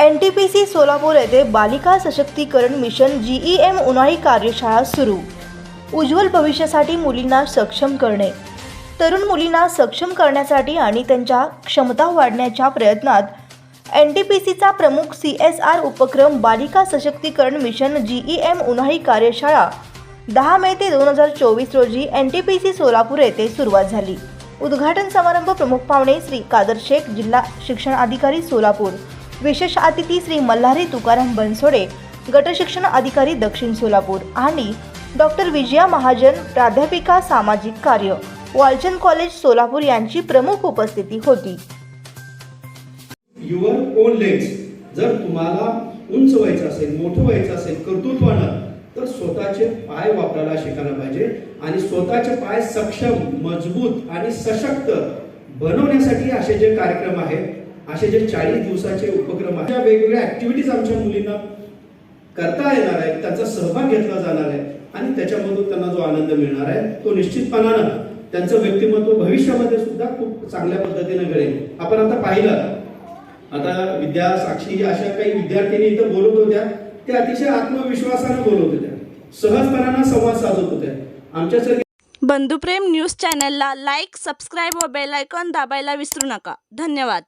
N T P C Solapur येथे बालिका सशक्तीकरण मिशन जी ई एम उन्हाळी कार्यशाळा सुरू. उज्ज्वल भविष्यासाठी मुलींना सक्षम करणे. तरुण मुलींना सक्षम करण्यासाठी आणि त्यांच्या क्षमता वाढण्याच्या प्रयत्नात एन टी पी सीचा प्रमुख सी एस आर उपक्रम बालिका सशक्तीकरण मिशन जी ई एम उन्हाळी कार्यशाळा. दहा मे ते दोन हजार चोवीस रोजी N T P C Solapur येथे सुरुवात झाली. उद्घाटन समारंभ प्रमुख पाहुणे श्री कादर शेख जिल्हा शिक्षण अधिकारी सोलापूर. विशेष अतिथी श्री मल्हारी तुकाराम बनसोडे गटशिक्षण अधिकारी दक्षिण सोलापूर आणि डॉक्टर विजया महाजन प्राध्यापिका सामाजिक कार्य वालचंद कॉलेज सोलापूर यांची प्रमुख उपस्थिती होती. युअर ओन लेग्स जर तुम्हाला उंच व्हायचं असेल मोठं व्हायचं असेल कर्तृत्वानं तर स्वतःचे पाय वापरायला शिकायला पाहिजे आणि स्वतःचे पाय सक्षम मजबूत आणि सशक्त बनवण्यासाठी असे जे कार्यक्रम आहेत असे जे चाळीस दिवसाचे उपक्रम आहेत वेगवेगळ्या ऍक्टिव्हिटीज आमच्या मुलींना करता येणार आहे त्याचा सहभाग घेतला जाणार आहे आणि त्याच्यामधून त्यांना जो आनंद मिळणार आहे तो निश्चितपणानं त्यांचं व्यक्तिमत्व भविष्यामध्ये सुद्धा खूप चांगल्या पद्धतीने घडेल. आपण आता पाहिलं. आता विद्या साक्षी अशा काही विद्यार्थिनी इथं बोलत होत्या त्या अतिशय आत्मविश्वासानं बोलत होत्या. सहजपणानं संवाद साधत होत्या. आमच्यासारखे बंधुप्रेम न्यूज चॅनलला लाईक सबस्क्राईब व बेल आयकॉन दाबायला विसरू नका. धन्यवाद.